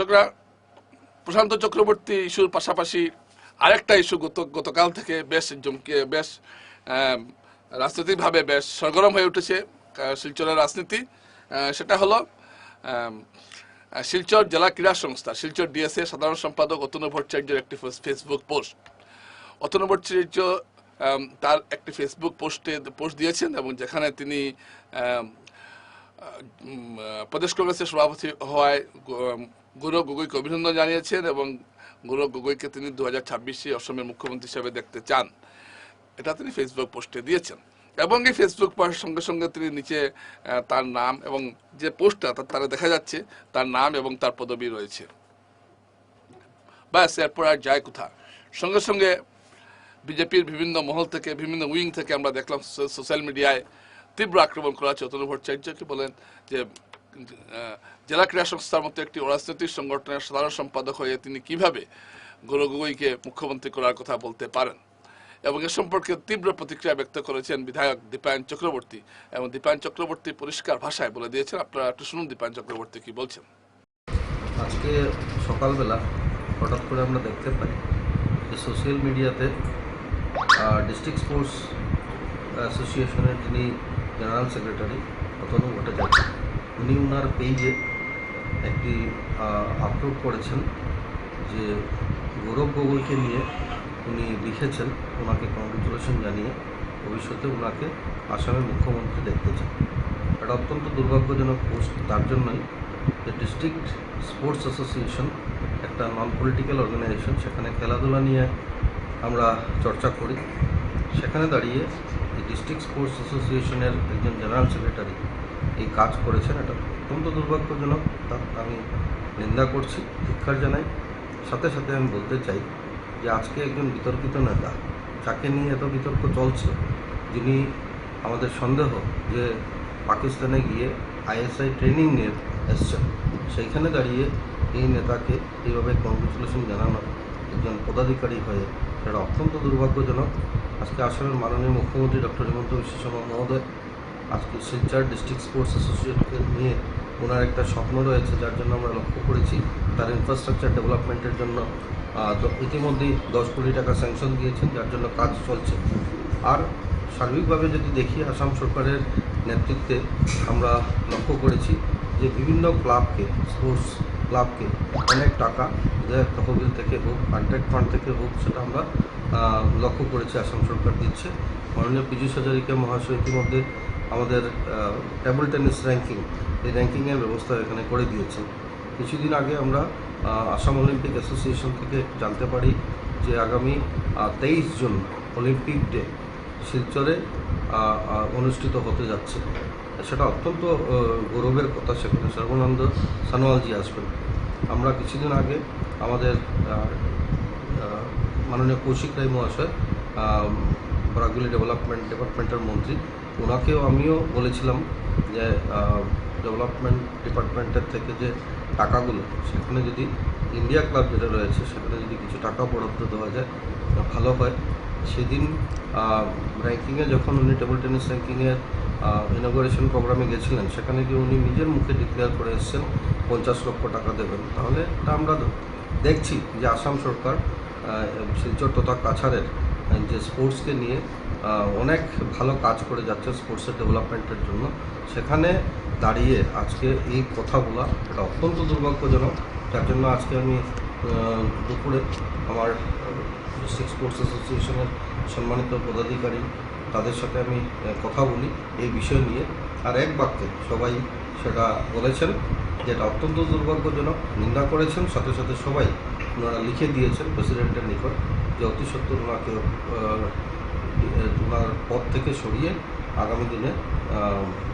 দর্শকরা, প্রশান্ত চক্রবর্তী ইস্যুর পাশাপাশি আরেকটা ইস্যু গত, গতকাল থেকে বেশ জমকে, বেশ রাজনৈতিকভাবে বেশ সরগরম হয়ে উঠেছে শিলচরের রাজনীতি। সেটা হলো শিলচর জেলা ক্রীড়া সংস্থা, শিলচর ডিএসএ সাধারণ সম্পাদক অতনু ভট্টাচার্যের একটি face- Facebook post. Atanu Bhattacharya তার একটি ফেসবুক পোস্টে, পোস্ট দিয়েছেন এবং যেখানে তিনি প্রদেশ কংগ্রেসের সভাপতি হওয়ায় গৌরব গগৈকে অভিনন্দন জানিয়েছেন এবং গৌরব গগৈকে তিনি দু হাজার ছাব্বিশে অসমের মুখ্যমন্ত্রী হিসেবে দেখতে চান। এটা তিনি ফেসবুক পোস্টে দিয়েছেন। এবং এই ফেসবুক পোস্টের সঙ্গে সঙ্গে তিনি নিচে তার নাম এবং যে পোস্টটা তার দেখা যাচ্ছে, তার নাম এবং তার পদবি রয়েছে। ব্যাস, এরপর আর যায় কোথা সঙ্গে সঙ্গে বিজেপির বিভিন্ন মহল থেকে, বিভিন্ন উইং থেকে আমরা দেখলাম সোশ্যাল মিডিয়ায় তীব্র আক্রমণ করা হচ্ছে। অতনু ভট্টাচার্যকে বলেন যে জেলা ক্রীড়া সংস্থার মতো একটি অরাজনৈতিক সংগঠনের সাধারণ সম্পাদক হয়ে তিনি কীভাবে গৌরব গগৈকে মুখ্যমন্ত্রী করার কথা বলতে পারেন? এবং এ সম্পর্কে তীব্র প্রতিক্রিয়া ব্যক্ত করেছেন বিধায়ক দীপায়ন চক্রবর্তী। এবং দীপায়ন চক্রবর্তী পরিষ্কার ভাষায় বলে দিয়েছেন, আপনারা একটু শুনুন দীপায়ন চক্রবর্তী কি বলছেন। আজকে সকালবেলা হঠাৎ করে আমরা দেখতে পাই যে সোশ্যাল মিডিয়াতে ডিস্ট্রিক্ট স্পোর্টস অ্যাসোসিয়েশনের যিনি জেনারেল সেক্রেটারি, অতনু ভট্টাচার্য উনি ওনার পেজে একটি আপলোড করেছেন যে গৌরব গগৈকে নিয়ে উনি লিখেছেন। ওনাকে কংগ্রেচুলেশন জানিয়ে ভবিষ্যতে ওনাকে আসামের মুখ্যমন্ত্রী দেখতে চান। এটা অত্যন্ত দুর্ভাগ্যজনক পোস্ট তার জন্যই যে ডিস্ট্রিক্ট স্পোর্টস অ্যাসোসিয়েশন একটা নন পলিটিক্যাল অর্গানাইজেশন সেখানে খেলাধুলা নিয়ে আমরা চর্চা করি। সেখানে দাঁড়িয়ে ডিস্ট্রিক্ট স্পোর্টস অ্যাসোসিয়েশনের একজন জেনারেল সেক্রেটারি এই কাজ করেছেন, এটা অত্যন্ত দুর্ভাগ্যজনক। তা আমি নিন্দা করছি, ধিক্ষার জানাই। সাথে সাথে আমি বলতে চাই যে আজকে একজন বিতর্কিত নেতা, যাকে নিয়ে এত বিতর্ক চলছে, যিনি আমাদের সন্দেহ যে পাকিস্তানে গিয়ে আইএসআই ট্রেনিং নিয়ে এসছেন, সেইখানে দাঁড়িয়ে এই নেতাকে এইভাবে কংগ্রেচুলেশন জানানো একজন পদাধিকারী হয়ে সেটা অত্যন্ত দুর্ভাগ্যজনক। আজকে আসামের মাননীয় মুখ্যমন্ত্রী ডক্টর হিমন্ত বিশ্ব শর্মা মহোদয় আজকে শিলচর ডিস্ট্রিক্ট স্পোর্টস অ্যাসোসিয়েশনকে নিয়ে ওনার একটা স্বপ্ন রয়েছে, যার জন্য আমরা লক্ষ্য করেছি। তার ইনফ্রাস্ট্রাকচার ডেভেলপমেন্টের জন্য ইতিমধ্যেই দশ কোটি টাকা স্যাংশন দিয়েছেন যার জন্য কাজ চলছে। আর সার্বিকভাবে যদি দেখি, আসাম সরকারের নেতৃত্বে আমরা লক্ষ্য করেছি যে বিভিন্ন ক্লাবকে স্পোর্টস ক্লাবকে অনেক টাকা তহবিল থেকে হোক কন্ট্রাক্ট ফান্ড থেকে হোক, সেটা আমরা লক্ষ্য করেছি, আসাম সরকার দিচ্ছে। মাননীয় পীযুষ হাজারিকা মহাশয় ইতিমধ্যে আমাদের টেবল টেনিস র্যাঙ্কিং এই র্যাঙ্কিংয়ের ব্যবস্থা এখানে করে দিয়েছে। কিছুদিন আগে আমরা আসাম অলিম্পিক অ্যাসোসিয়েশন থেকে জানতে পারি যে আগামী তেইশ জুন অলিম্পিক ডে শিলচরে অনুষ্ঠিত হতে যাচ্ছে। সেটা অত্যন্ত গৌরবের কথা সেখানে সর্বানন্দ সানোয়ালজি আসবেন। আমরা কিছুদিন আগে আমাদের মাননীয় কৌশিক রায় মহাশয় বরাকগুলি ডেভেলপমেন্ট ডিপার্টমেন্টের মন্ত্রী ওনাকেও আমিও বলেছিলাম যে ডেভেলপমেন্ট ডিপার্টমেন্টের থেকে যে টাকাগুলো, সেখানে যদি ইন্ডিয়া ক্লাব যেটা রয়েছে, সেখানে যদি কিছু টাকা বরাদ্দ দেওয়া যায় ভালো হয়। সেদিন র্যাঙ্কিংয়ে যখন উনি টেবল টেনিস র্যাঙ্কিংয়ের ইনোগ্রেশন প্রোগ্রামে গেছিলেন, সেখানে গিয়ে উনি নিজের মুখে ডিক্লেয়ার করে এসেছেন, পঞ্চাশ লক্ষ টাকা দেবেন। তাহলে এটা আমরা দেখছি যে আসাম সরকার শিলচর তথা কাছাড়ের যে স্পোর্টসকে নিয়ে অনেক ভালো কাজ করে যাচ্ছে স্পোর্টসের ডেভেলপমেন্টের জন্য। সেখানে দাঁড়িয়ে আজকে এই কথা বলা এটা অত্যন্ত দুর্ভাগ্যজনক। যার জন্য আজকে আমি দুপুরে আমার ডিস্ট্রিক্ট স্পোর্টস অ্যাসোসিয়েশনের সম্মানিত পদাধিকারী, তাদের সাথে আমি কথা বলি এই বিষয় নিয়ে। আর এক বাক্যে সবাই সেটা বলেছেন যেটা অত্যন্ত দুর্ভাগ্যজনক, নিন্দা করেছেন, সাথে সাথে সবাই ওনারা লিখে দিয়েছেন প্রেসিডেন্টের নিকট যে অতি সত্য ওনাকে ওনার পদ থেকে সরিয়ে আগামী দিনে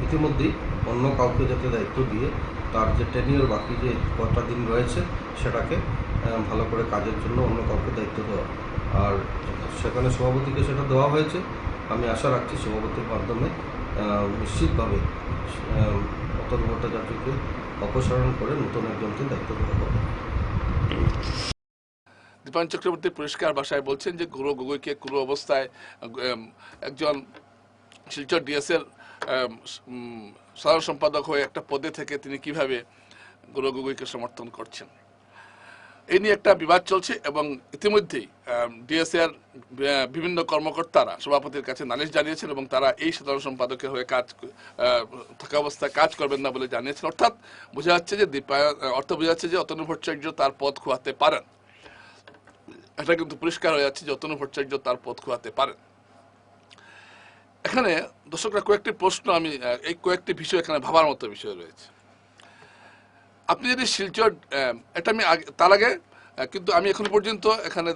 ইতিমধ্যেই অন্য কাউকে যাতে দায়িত্ব দিয়ে তার যে টেনিয়র বাকি যে কটা দিন রয়েছে সেটাকে ভালো করে কাজের জন্য অন্য কাউকে দায়িত্ব দেওয়া। আর সেখানে সভাপতিকে সেটা দেওয়া হয়েছে। আমি আশা রাখছি সভাপতির মাধ্যমে নিশ্চিতভাবে অতল অপসারণ করে নতুন একজনকে দায়িত্ব দেওয়া হবে। দীপায়ন চক্রবর্তী পরিষ্কার ভাষায় বলছেন যে গৌরব গগৈকে কোনো অবস্থায় একজন শিলচর ডিএসের সাধারণ সম্পাদক হয়ে একটা পদে থেকে তিনি কীভাবে গৌরব গগৈকে সমর্থন করছেন? এই নিয়ে একটা বিবাদ চলছে এবং ইতিমধ্যেই ডিএসএর বিভিন্ন কর্মকর্তারা সভাপতির কাছে নালিশ জানিয়েছেন এবং তারা এই সাধারণ সম্পাদকের হয়ে কাজ থাকা অবস্থায় কাজ করবেন না বলে জানিয়েছেন। অর্থাৎ বোঝা যাচ্ছে যে দীপায়ন অর্থ বোঝা যাচ্ছে যে অতনু ভট্টাচার্য তার পদ খোয়াতে পারেন। এটা কিন্তু পরিষ্কার হয়ে যাচ্ছে যে অতনু ভট্টাচার্য তার পথ খোয়াতে পারেন। এখানে দর্শকরা কয়েকটি প্রশ্ন আমি এই কয়েকটি বিষয় এখানে ভাবার মতো বিষয় রয়েছে। আপনি যদি শিলচর এটা আমি তার আগে কিন্তু আমি এখন পর্যন্ত এখানে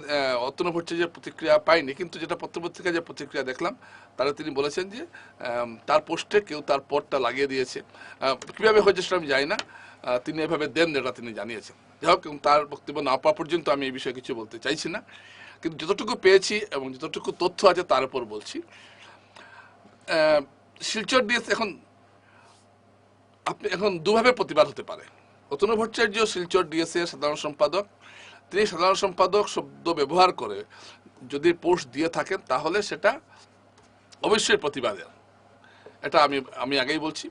অতনু ভট্টাচার্যের প্রতিক্রিয়া পাইনি। কিন্তু যেটা পত্রপত্রিকায় যে প্রতিক্রিয়া দেখলাম তারা তিনি বলেছেন যে তার পোস্টে কেউ তার পদটা লাগিয়ে দিয়েছে। কীভাবে কীভাবে হয়েছে সেটা আমি জানি না। তিনি এভাবে দেন যেটা তিনি জানিয়েছেন। যাই হোক তার বক্তব্য না পাওয়া পর্যন্ত আমি এই বিষয়ে কিছু বলতে চাইছি না। কিন্তু যতটুকু পেয়েছি এবং যতটুকু তথ্য আছে তার উপর বলছি। শিলচর ডিএস এখন আপনি এখন দুভাবে প্রতিবাদ হতে পারে। অতনু ভট্টাচার্য শিলচর ডিএসএ এর সাধারণ সম্পাদক। তিনি সাধারণ সম্পাদক শব্দ ব্যবহার করে যদি পোস্ট দিয়ে থাকেন, তাহলে সেটা অবশ্যই প্রতিবাদের। এটা আমি আমি আগেই বলছি।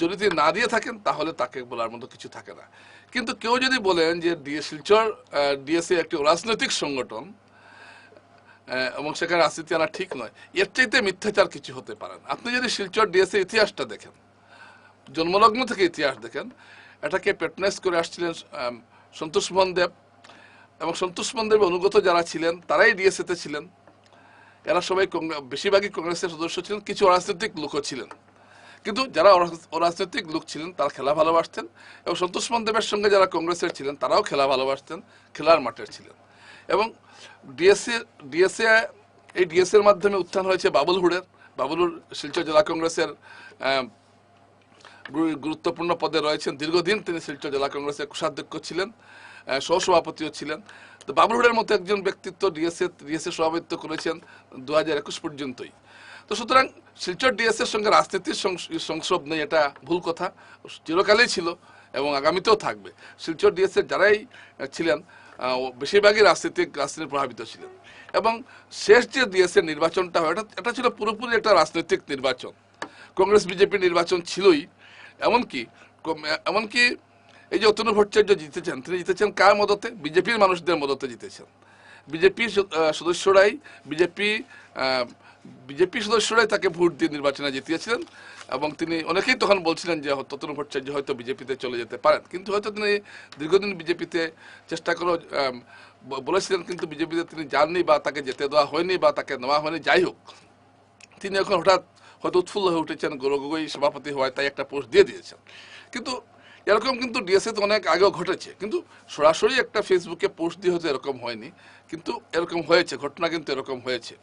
যদি তিনি না দিয়ে থাকেন, তাহলে তাকে বলার মতো কিছু থাকে না। কিন্তু কেউ যদি বলেন যে ডিএ শিলচর ডিএসএ একটি রাজনৈতিক সংগঠন এবং সেখানে রাজনীতি আনা ঠিক নয়, এর চাইতে মিথ্যাচার কিছু হতে পারে না। আপনি যদি শিলচর ডিএসএ ইতিহাসটা দেখেন, জন্মলগ্ন থেকে ইতিহাস দেখেন, এটাকে পেটনাইজ করে আসছিলেন সন্তোষ মোহন দেব। এবং সন্তোষ মোহন দেবের অনুগত যারা ছিলেন, তারাই ডিএসএতে ছিলেন। এরা সবাই বেশিরভাগই কংগ্রেসের সদস্য ছিলেন, কিছু অরাজনৈতিক লোকও ছিলেন। কিন্তু যারা অরা- অরাজনৈতিক লোক ছিলেন, তারা খেলা ভালোবাসতেন এবং সন্তোষ মোহন দেবের সঙ্গে যারা কংগ্রেসের ছিলেন, তারাও খেলা ভালোবাসতেন, খেলার মাঠের ছিলেন। এবং ডিএসএ ডিএসএ এই ডিএসএর মাধ্যমে উত্থান হয়েছে বাবুল হুডের বাবুলুর শিলচর জেলা কংগ্রেসের গুরুত্বপূর্ণ পদে রয়েছেন। দীর্ঘদিন তিনি শিলচর জেলা কংগ্রেসের কোষাধ্যক্ষ ছিলেন সহসভাপতিও ছিলেন। তো বাবুল হুডের মতো একজন ব্যক্তিত্ব ডিএসএ ডিএসএ সভাপতিত্ব করেছেন দু হাজার একুশ পর্যন্তই। তো সুতরাং শিলচর ডিএসএর সঙ্গে রাজনীতির সংস- সংস্রব নেই, এটা ভুল কথা। চিরকালেই ছিল এবং আগামীতেও থাকবে। শিলচর ডিএসএর যারাই ছিলেন বেশিরভাগই রাজনীতিক রাজনীতি প্রভাবিত ছিলেন। এবং শেষ যে ডিএসএ নির্বাচনটা হয়, এটা এটা ছিল পুরোপুরি একটা রাজনৈতিক নির্বাচন। কংগ্রেস বিজেপি নির্বাচন ছিলই। এমনকি এমনকি এই যে অতনু ভট্টাচার্য জিতেছেন, তিনি জিতেছেন কার মদতে? বিজেপির মানুষদের মদতে জিতেছেন। বিজেপি সদস্যরাই বিজেপি বিজেপি সদস্যরাই তাকে ভোট দিয়ে নির্বাচনে জিতিয়েছিলেন এবং তিনি অনেকেই তখন বলছিলেন যে ততনু ভট্টাচার্য হয়তো বিজেপিতে চলে যেতে পারেন। কিন্তু হয়তো তিনি দীর্ঘদিন বিজেপিতে চেষ্টা করে বলেছিলেন কিন্তু বিজেপিতে তিনি যাননি বা তাকে যেতে দেওয়া হয়নি বা তাকে নেওয়া হয়নি। যাই হোক, তিনি এখন হঠাৎ হয়তো উৎফুল্ল হয়ে উঠেছেন গৌরব গগৈ সভাপতি হওয়ায় তাই একটা পোস্ট দিয়ে দিয়েছেন। কিন্তু এরকম কিন্তু ডিএসএ তো অনেক আগেও ঘটেছে। কিন্তু সরাসরি একটা ফেসবুকে পোস্ট দিয়ে হয়তো এরকম হয়নি। কিন্তু এরকম হয়েছে, ঘটনা কিন্তু এরকম হয়েছে।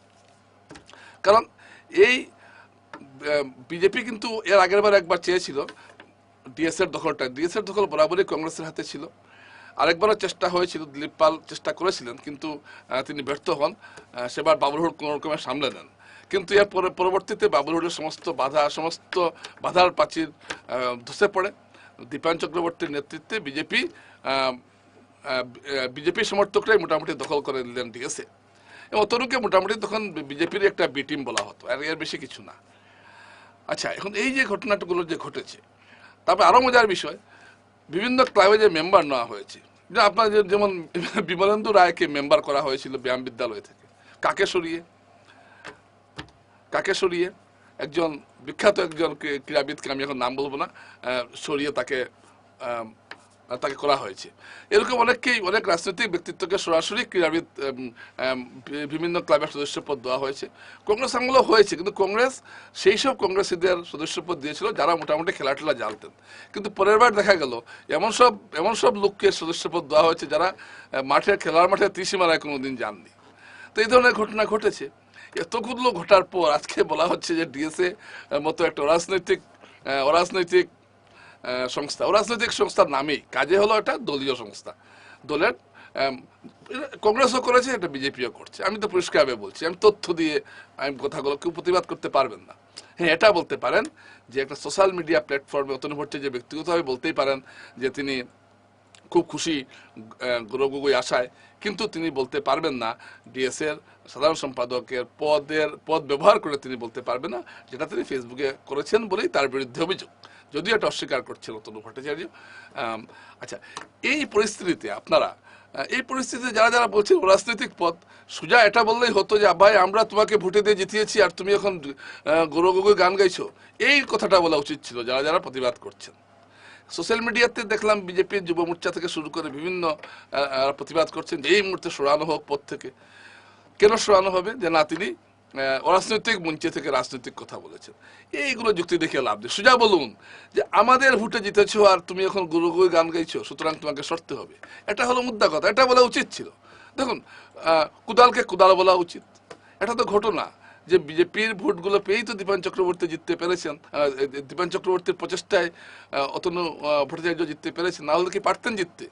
কারণ এই বিজেপি কিন্তু এর আগের বার একবার চেয়েছিল ডিএসএর দখলটা। ডিএসএর দখল বরাবরই কংগ্রেসের হাতে ছিল। আরেকবারও চেষ্টা হয়েছিল, দিলীপ পাল চেষ্টা করেছিলেন, কিন্তু তিনি ব্যর্থ হন। সেবার বাবুল হুড কোনো রকমে সামলে নেন। কিন্তু এর পরে, পরবর্তীতে বাবুল হুডের সমস্ত বাধা, সমস্ত বাধার প্রাচীর ধসে পড়ে। দীপায়ন চক্রবর্তীর নেতৃত্বে বিজেপি বিজেপি সমর্থকরাই মোটামুটি দখল করে নিলেন ডিএসএ। এবং তরুণকে মোটামুটি তখন বিজেপির একটা বি টিম বলা হতো, আর এর বেশি কিছু না। আচ্ছা এখন এই যে ঘটনাগুলো যে ঘটেছে তারপর আরও মজার বিষয়, বিভিন্ন ক্লাবে যে মেম্বার নেওয়া হয়েছে আপনার যেমন বিমলেন্দু রায়কে মেম্বার করা হয়েছিল ব্যায়াম বিদ্যালয় থেকে, কাকে সরিয়ে? কাকে সরিয়ে? একজন, বিখ্যাত একজন ক্রীড়াবিদকে আমি এখন নাম বলব না সরিয়ে তাকে তাকে করা হয়েছে। এরকম অনেককেই, অনেক রাজনৈতিক ব্যক্তিত্বকে সরাসরি ক্রীড়াবিদ বিভিন্ন ক্লাবের সদস্য পদ দেওয়া হয়েছে। কংগ্রেস আমলেও হয়েছে, কিন্তু কংগ্রেস, সেই সব কংগ্রেসীদের সদস্য পদ দিয়েছিল, যারা মোটামুটি খেলা টেলা জানতেন কিন্তু পরের বার দেখা গেল, এমন সব এমন সব লোককে সদস্য পদ দেওয়া হয়েছে যারা মাঠে, খেলার মাঠে ত্রিসীমারায় কোনোদিন যাননি। তো এই ধরনের ঘটনা ঘটেছে। এতগুলো ঘটার পর আজকে বলা হচ্ছে যে ডিএসএ মতো একটা অরাজনৈতিক অরাজনৈতিক সংস্থা। অরাজনৈতিক সংস্থার নামেই কাজে হলো এটা দলীয় সংস্থা। দলের কংগ্রেসও করেছে, এটা বিজেপিও করছে। আমি তো পরিষ্কারভাবে বলছি, আমি তথ্য দিয়ে আমি কথাগুলো কেউ প্রতিবাদ করতে পারবেন না। হ্যাঁ এটা বলতে পারেন যে একটা সোশ্যাল মিডিয়া প্ল্যাটফর্মে অতনু যে ব্যক্তিগতভাবে বলতেই পারেন যে তিনি খুব খুশি আহ, গৌরব গগৈ আশায়। কিন্তু তিনি বলতে পারবেন না ডিএস এর সাধারণ সম্পাদকের পদের পদ ব্যবহার করে তিনি বলতে পারবেন না যেটা তিনি ফেসবুকে করেছেন বলেই তার বিরুদ্ধে অভিযোগ। যদিও এটা অস্বীকার করছেন অতনু ভট্টাচার্য। আচ্ছা এই পরিস্থিতিতে আপনারা এই পরিস্থিতিতে যারা যারা বলছেন রাজনৈতিক পথ সুজা এটা বললেই হতো যে ভাই আমরা তোমাকে ভোটে দিয়ে জিতিয়েছি আর তুমি এখন গরু গগৈ গান গাইছো। এই কথাটা বলা উচিত ছিল যারা যারা প্রতিবাদ করছেন। সোশ্যাল মিডিয়াতে দেখলাম বিজেপির যুব মোর্চা থেকে শুরু করে বিভিন্ন প্রতিবাদ করছেন যে এই মুহূর্তে সরানো হোক পদ থেকে। কেন সরানো হবে? যে না, তিনি অরাজনৈতিক মঞ্চে থেকে রাজনৈতিক কথা বলেছেন। এইগুলো যুক্তি দেখে লাভ নেই। সোজা বলুন যে আমাদের ভোটে জিতেছো আর তুমি এখন গুরু গুরু গান গাইছো, সুতরাং তোমাকে সরতে হবে। এটা হলো মুদ্রা কথা, এটা বলা উচিত ছিল। দেখুন কুদালকে কুদাল বলা উচিত। এটা তো ঘটনা। যে বিজেপির ভোটগুলো পেয়েই তো দীপান চক্রবর্তী জিততে পেরেছেন। দীপান চক্রবর্তীর প্রচেষ্টায় অতনু ভট্টাচার্য জিততে পেরেছেন। না হলে কি পারতেন জিততে?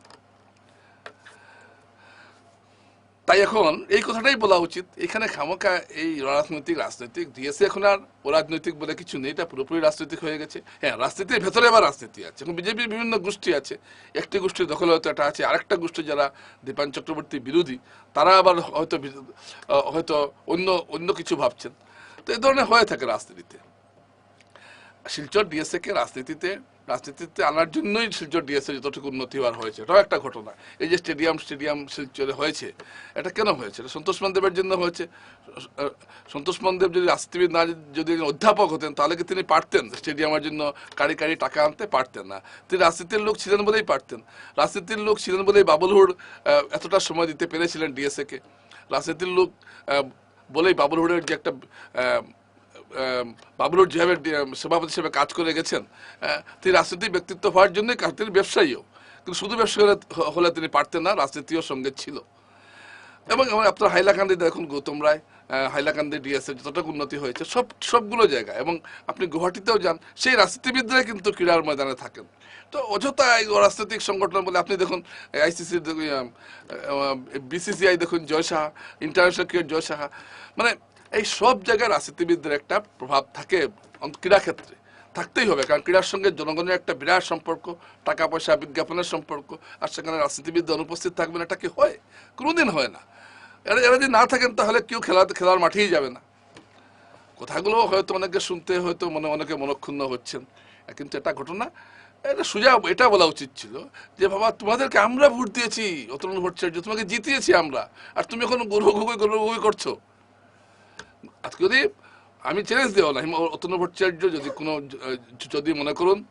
তাই এখন এই কথাটাই বলা উচিত, এখানে খামোকা এই রাজনৈতিক রাজনৈতিক দিয়েছে এখন আর রাজনৈতিক বলে কিছু নেই, এটা পুরোপুরি রাজনৈতিক হয়ে গেছে। হ্যাঁ রাজনীতির ভেতরে আবার রাজনীতি আছে, এখন বিজেপির বিভিন্ন গোষ্ঠী আছে, একটি গোষ্ঠীর দখল হয়তো একটা আছে, আরেকটা গোষ্ঠী যারা দীপান চক্রবর্তী বিরোধী, তারা আবার হয়তো হয়তো অন্য অন্য কিছু ভাবছেন। তো এই ধরনের হয়ে থাকে রাজনীতিতে। শিলচর ডিএসএ কে রাজনীতিতে রাজনীতিতে আনার জন্যই শিলচর ডিএসএ যতটুকু উন্নতি হওয়ার হয়েছে এটাও একটা ঘটনা। এই যে স্টেডিয়াম স্টেডিয়াম শিলচরে হয়েছে এটা কেন হয়েছে? এটা সন্তোষ মন্দেবের জন্য হয়েছে। সন্তোষ মন্দেব যদি রাজনীতিবিদ না যদি অধ্যাপক হতেন তাহলে কি তিনি পারতেন? স্টেডিয়ামের জন্য কারি কারি টাকা আনতে পারতেন না। তিনি রাজনীতির লোক ছিলেন বলেই পারতেন। রাজনীতির লোক ছিলেন বলেই বাবুলহুর আহ, এতটা সময় দিতে পেরেছিলেন ডিএসএকে রাজনীতির লোক বলেই বাবুলহুরের যে একটা বাবুলুর যেভাবে সভাপতি হিসেবে কাজ করে গেছেন তিনি রাজনৈতিক ব্যক্তিত্ব হওয়ার জন্য তিনি ব্যবসায়ীও। কিন্তু শুধু ব্যবসায়ী হলে- তিনি পারতেন না, রাজনীতিও সঙ্গে ছিল। এবং আপনার হাইলাকান্দি দেখুন, গৌতম রায় হাইলাকান্দি ডিএসএ যতটুকু উন্নতি হয়েছে, সব সবগুলো জায়গায় এবং আপনি গুয়াহাটিতেও যান, সেই রাজনীতিবিদরাই কিন্তু ক্রীড়ার ময়দানে থাকেন। তো অযথা এই রাজনৈতিক সংগঠন বলে আপনি দেখুন আইসিসি বিসিসিআই দেখুন জয় সাহা ইন্টারন্যাশনাল ক্রিকেট জয় সাহা। মানে এই সব জায়গায় রাজনীতিবিদদের একটা প্রভাব থাকে অন্ত- ক্রীড়া ক্ষেত্রে থাকতেই হবে, কারণ ক্রীড়ার সঙ্গে জনগণের একটা বিরাট সম্পর্ক টাকা পয়সা বিজ্ঞাপনের সম্পর্ক, আর সেখানে রাজনীতিবিদ অনুপস্থিত থাকবেন, এটা কি হয়? কোনোদিন হয় না। এরা এরা যদি না থাকেন, তাহলে কেউ খেলা খেলার মাঠেই যাবে না। কথাগুলো হয়তো অনেকে শুনতে হয়তো মনে অনেকে মনক্ষুণ্ণ হচ্ছেন কিন্তু এটা ঘটনা। এটা সোজা, এটা বলা উচিত ছিল যে, বাবা, তোমাদেরকে আমরা ভোট দিয়েছি অতনুল ভট্টাচার্য, তোমাকে জিতিয়েছি আমরা, আর তুমি এখন গরু গুগুই করছ। আজকে যদি আমি চ্যালেঞ্জ দেওয়া না হিম- অতনু ভট্টাচার্য যদি কোনো যদি মনে করুন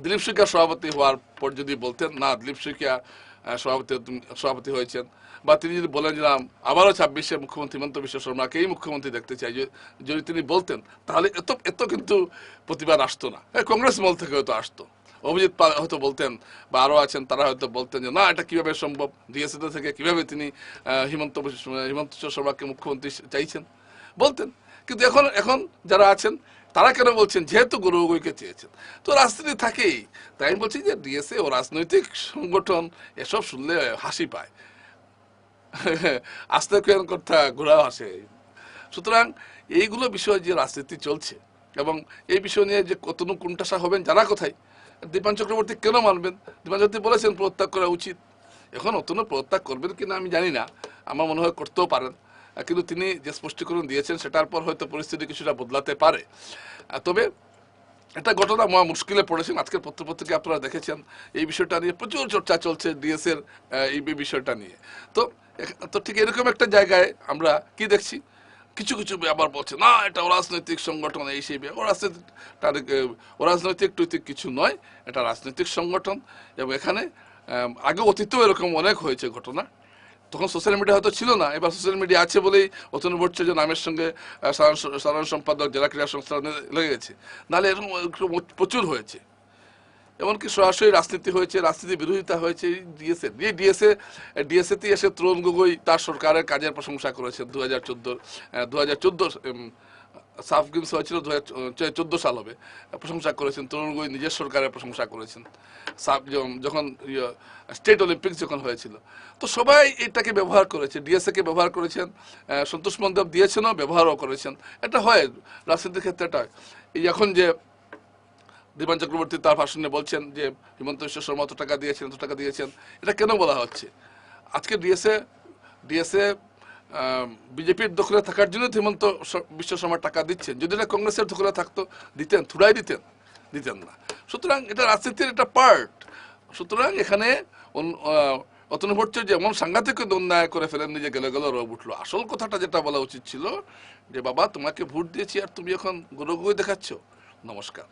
দিলীপ শিকা সভাপতি হওয়ার পর যদি বলতেন না দিলীপ শিকা সভাপতি সভাপতি হয়েছেন। বা তিনি যদি বলেন যে আবারও ছাব্বিশে মুখ্যমন্ত্রী হিমন্ত বিশ্ব শর্মাকেই মুখ্যমন্ত্রী দেখতে চাই। যদি তিনি বলতেন তাহলে এত এত কিন্তু প্রতিবাদ আসতো না। হ্যাঁ, কংগ্রেস মল থেকে হয়তো আসতো। অভিজিৎ পাল হয়তো বলতেন বা আরও আছেন তারা হয়তো বলতেন যে না এটা কীভাবে সম্ভব? ডিএসএ থেকে কীভাবে তিনি হিমন্ত হিমন্ত বিশ্ব শর্মাকে মুখ্যমন্ত্রী চাইছেন? বলতেন। কিন্তু এখন এখন যারা আছেন, তারা কেন বলছেন, যেহেতু গরু গরুকে চেয়েছেন। তো রাজনীতি থাকেই। তাই আমি বলছি যে ডিএসএ ও রাজনৈতিক সংগঠন, এসব শুনলে হাসি পায়। আস্তে কেন কথা ঘোরাও আসে সুতরাং এইগুলো বিষয় যে রাজনীতি চলছে এবং এই বিষয় নিয়ে যে কতনু কোনটাসা হবেন জানা কোথায় দীপান চক্রবর্তী কেন মানবেন? দীপান চক্রবর্তী বলেছেন, প্রত্যাগ করা উচিত। এখন অতনু প্রত্যাগ করবেন কিনা আমি জানি না। আমার মনে হয় করতেও পারেন। কিন্তু তিনি যে স্পষ্টীকরণ দিয়েছেন, সেটার পর হয়তো পরিস্থিতি কিছুটা বদলাতে পারে। তবে একটা ঘটনা মহা মুশকিলে পড়েছেন আজকের পত্রপত্রিকা আপনারা দেখেছেন এই বিষয়টা নিয়ে প্রচুর চর্চা চলছে ডিএস এর এই বিষয়টা নিয়ে। তো তো ঠিক এরকম একটা জায়গায় আমরা কি দেখছি? কিছু কিছু আবার বলছে, না, এটা অরাজনৈতিক সংগঠন, এই সেই অরাজনৈতিক অরাজনৈতিক টৈতিক কিছু নয়, এটা রাজনৈতিক সংগঠন। এবং এখানে আগে অতীতেও এরকম অনেক হয়েছে ঘটনা। তখন সোশ্যাল মিডিয়া হয়তো ছিল না। এবার সোশ্যাল মিডিয়া আছে বলেই অতনু ভট্টাচার্য নামের সঙ্গে সাধারণ সম্পাদক, জেলা ক্রীড়া সংস্থা লেগে গেছে। নাহলে এরকম প্রচুর হয়েছে। এমনকি সরাসরি রাজনীতি হয়েছে, রাজনীতি বিরোধিতা হয়েছে ডিএসএ এই ডিএসএ ডিএসএতে এসে তরুণ গগৈ তার সরকারের কাজের প্রশংসা করেছে। দু হাজার চোদ্দোর দু হাজার চোদ্দ সাফ গেমস হয়েছিল দু চোদ্দ সাল হবে। প্রশংসা করেছেন, তরুণ গগৈ নিজের সরকারের প্রশংসা করেছেন। সাফ যখন- যখন স্টেট অলিম্পিক্স যখন হয়েছিল। তো সবাই এটাকে ব্যবহার করেছে ডিএসএ কে ব্যবহার করেছেন সন্তোষ মন্ডপ দিয়েছেনও, ব্যবহারও করেছেন। এটা হয়, রাজনীতির ক্ষেত্রে এটা হয়। এই এখন যে দীপান চক্রবর্তী তার ভাষণে বলছেন যে, হিমন্ত বিশ্ব শর্মা অত টাকা দিয়েছেন এত টাকা দিয়েছেন, এটা কেন বলা হচ্ছে? আজকে ডিএসএ ডিএসএ বিজেপির দখলে থাকার জন্য হিমন্ত বিশ্ব শর্মা টাকা দিচ্ছেন। যদি এটা কংগ্রেসের দখলে থাকতো, দিতেন, থুড়াই দিতেন দিতেন না। সুতরাং এটা রাজনীতির একটা পার্ট সুতরাং এখানে অতনু ভট্টাচার্য এমন সাংঘাতিক অন্যায় করে ফেলেন, নিজে গেলে গেলে রব উঠল। আসল কথাটা যেটা বলা উচিত ছিল যে, বাবা, তোমাকে ভোট দিয়েছি আর তুমি এখন গুরুগুই দেখাচ্ছ। নমস্কার।